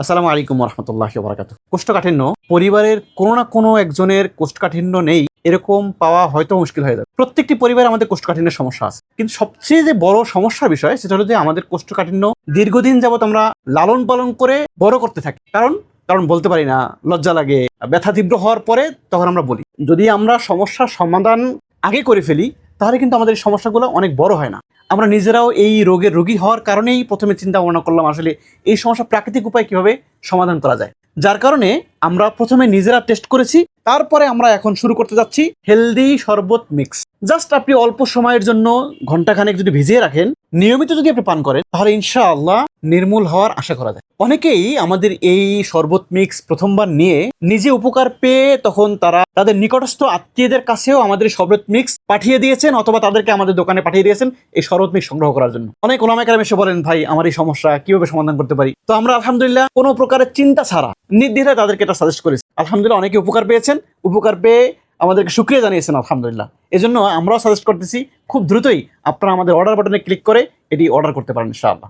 আসসালামু আলাইকুম রহমতুল্লাহ বরাকাত কোষ্ঠকাঠিন্য, পরিবারের কোনো না কোনো একজনের কোষ্ঠকাঠিন্য নেই, এরকম পাওয়া হয়তো মুশকিল হয়ে যাবে। প্রত্যেকটি পরিবারে আমাদের কোষ্ঠকাঠিন্যের সমস্যা আছে। কিন্তু সবচেয়ে যে বড় সমস্যার বিষয়, সেটা হলো যে আমাদের কোষ্ঠকাঠিন্য দীর্ঘদিন যাবত আমরা লালন পালন করে বড় করতে থাকি। কারণ কারণ বলতে পারি না, লজ্জা লাগে, ব্যথা তীব্র হওয়ার পরে তখন আমরা বলি। যদি আমরা সমস্যার সমাধান আগে করে ফেলি, তাহলে কিন্তু আমাদের এই সমস্যাগুলো অনেক বড় হয় না। আমরা নিজেরাও এই রোগের রোগী হওয়ার কারণেই প্রথমে চিন্তা ভাবনা করলাম আসলে এই সমস্যা প্রাকৃতিক উপায় কীভাবে সমাধান করা যায়। যার কারণে আমরা প্রথমে নিজেরা টেস্ট করেছি, তারপরে আমরা এখন শুরু করতে যাচ্ছি হেলদি শরবত মিক্স জাস্ট আপনি অল্প সময়ের জন্য ঘন্টাখানেক যদি ভিজিয়ে রাখেন নিয়মিত যদি আপনি পান করেন, তাহলে ইনশাআল্লাহ নির্মূল হওয়ার আশা করা যায়। অনেকেই আমাদের এই শরবত মিক্স প্রথমবার নিয়ে নিজে উপকার পেয়ে তখন তারা তাদের নিকটস্থ আত্মীয়দের কাছেও আমাদের শরবত মিক্স পাঠিয়ে দিয়েছেন অথবা তাদেরকে আমাদের দোকানে পাঠিয়ে দিয়েছেন এই শরবত মিক্স সংগ্রহ করার জন্য। অনেক ওলামাইকার এসে বলেন, ভাই, আমার এই সমস্যা, কীভাবে সমাধান করতে পারি? তো আমরা আলহামদুলিল্লাহ কোনো প্রকারের চিন্তা ছাড়া নির্দ্বিধায় তাদেরকে এটা সাজেস্ট করেছি। আলহামদুলিল্লাহ অনেকে উপকার পেয়েছেন। উপকার পেয়ে আমাদেরকে সুক্রিয়া জানিয়েছেন, আলহামদুলিল্লাহ। জন্য আমরাও সাজেস্ট করতেছি, খুব দ্রুতই আপনারা আমাদের অর্ডার বাটনে ক্লিক করে এটি অর্ডার করতে পারেন, ইনশাআল্লাহ।